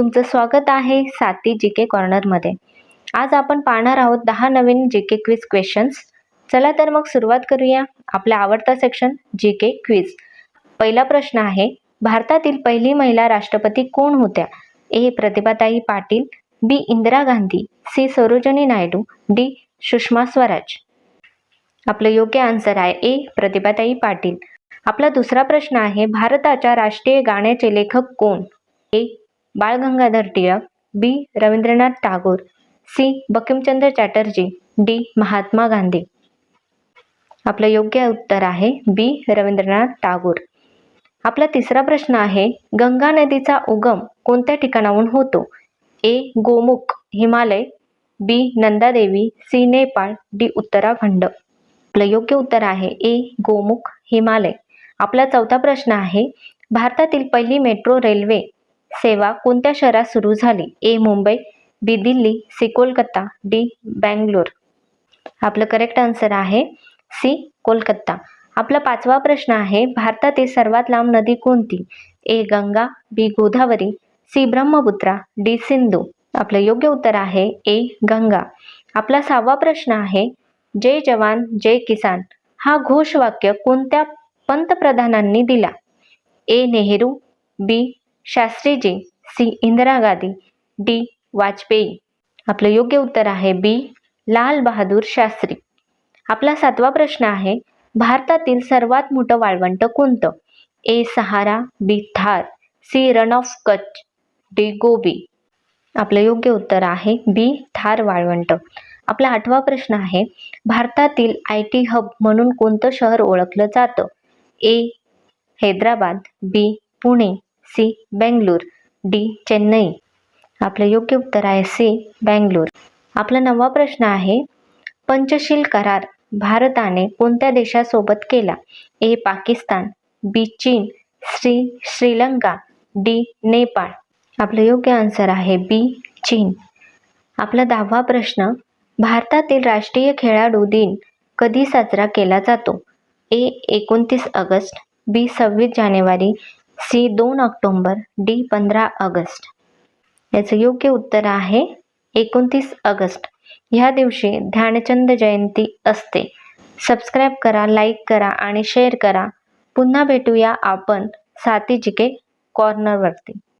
तुमचं स्वागत आहे साती जी के कॉर्नरमध्ये आज आपण पाहणार आहोत दहा नवीन जी के क्विज क्वेश्चन्स चला तर मग सुरुवात करूया आपला आवडता सेक्शन जी के क्विज. पहिला प्रश्न आहे भारतातील पहिली महिला राष्ट्रपती कोण होत्या? A. Pratibhatai Patil B. Indira Gandhi C. Sarojini Naidu D. Sushma Swaraj. आपलं योग्य आन्सर आहे ए. प्रतिभाताई पाटील. आपला दुसरा प्रश्न आहे भारताच्या राष्ट्रीय गाण्याचे लेखक कोण? A. Bal Gangadhar Tilak B. Rabindranath Tagore C. Bankimchandra Chatterjee D. Mahatma Gandhi. आपलं योग्य उत्तर आहे बी. रवींद्रनाथ टागोर. आपला तिसरा प्रश्न आहे गंगा नदीचा उगम कोणत्या ठिकाणाहून होतो? A. Gomukh Himalaya B. Nandadevi C. Nepal D. Uttarakhand. आपलं योग्य उत्तर आहे ए. गोमुख हिमालय. आपला चौथा प्रश्न आहे भारतातील पहिली मेट्रो रेल्वे सेवा कोणत्या शहरात सुरू झाली? A Mumbai B Delhi C Kolkata D Bangalore. आपलं करेक्ट आन्सर आहे सी कोलकाता. आपला पाचवा प्रश्न आहे भारतातील सर्वात लांब नदी कोणती? A Ganga B Godavari C Brahmaputra D Sindhu. आपलं योग्य उत्तर आहे ए गंगा. आपला सहावा प्रश्न आहे जय जवान जय किसान. हा घोषवाक्य कोणत्या पंतप्रधानांनी दिला? A Nehru B Shastriji C. Indira Gandhi D. Vajpayee. आपलं योग्य उत्तर आहे बी. लाल बहादूर शास्त्री. आपला सातवा प्रश्न आहे भारतातील सर्वात मोठं वाळवंट कोणतं? A. Sahara B. Thar C. Rann of Kutch D. Gobi. आपलं योग्य उत्तर आहे बी. थार वाळवंट. आपला आठवा प्रश्न आहे भारतातील आय टी हब म्हणून कोणतं शहर ओळखलं जातं? A. Hyderabad B. Pune C Bangalore. D Chennai. आपलं योग्य उत्तर आहे सी बेंगलोर. आपला नववा प्रश्न आहे पंचशील करार भारताने कोणत्या देशासोबत केला? ए पाकिस्तान बी चीन श्री श्रीलंका डी नेपाळ. आपलं योग्य आन्सर आहे बी चीन. आपला दहावा प्रश्न भारतातील राष्ट्रीय खेळाडू दिन कधी साजरा केला जातो? ए एकोणतीस ऑगस्ट बी सव्वीस जानेवारी सी दोन ऑक्टोंबर डी पंधरा ऑगस्ट. याचं योग्य उत्तर आहे एकोणतीस ऑगस्ट. ह्या दिवशी ध्यानचंद जयंती असते. सबस्क्राईब करा लाईक करा आणि शेअर करा. पुन्हा भेटूया आपण साती जिके कॉर्नरवरती.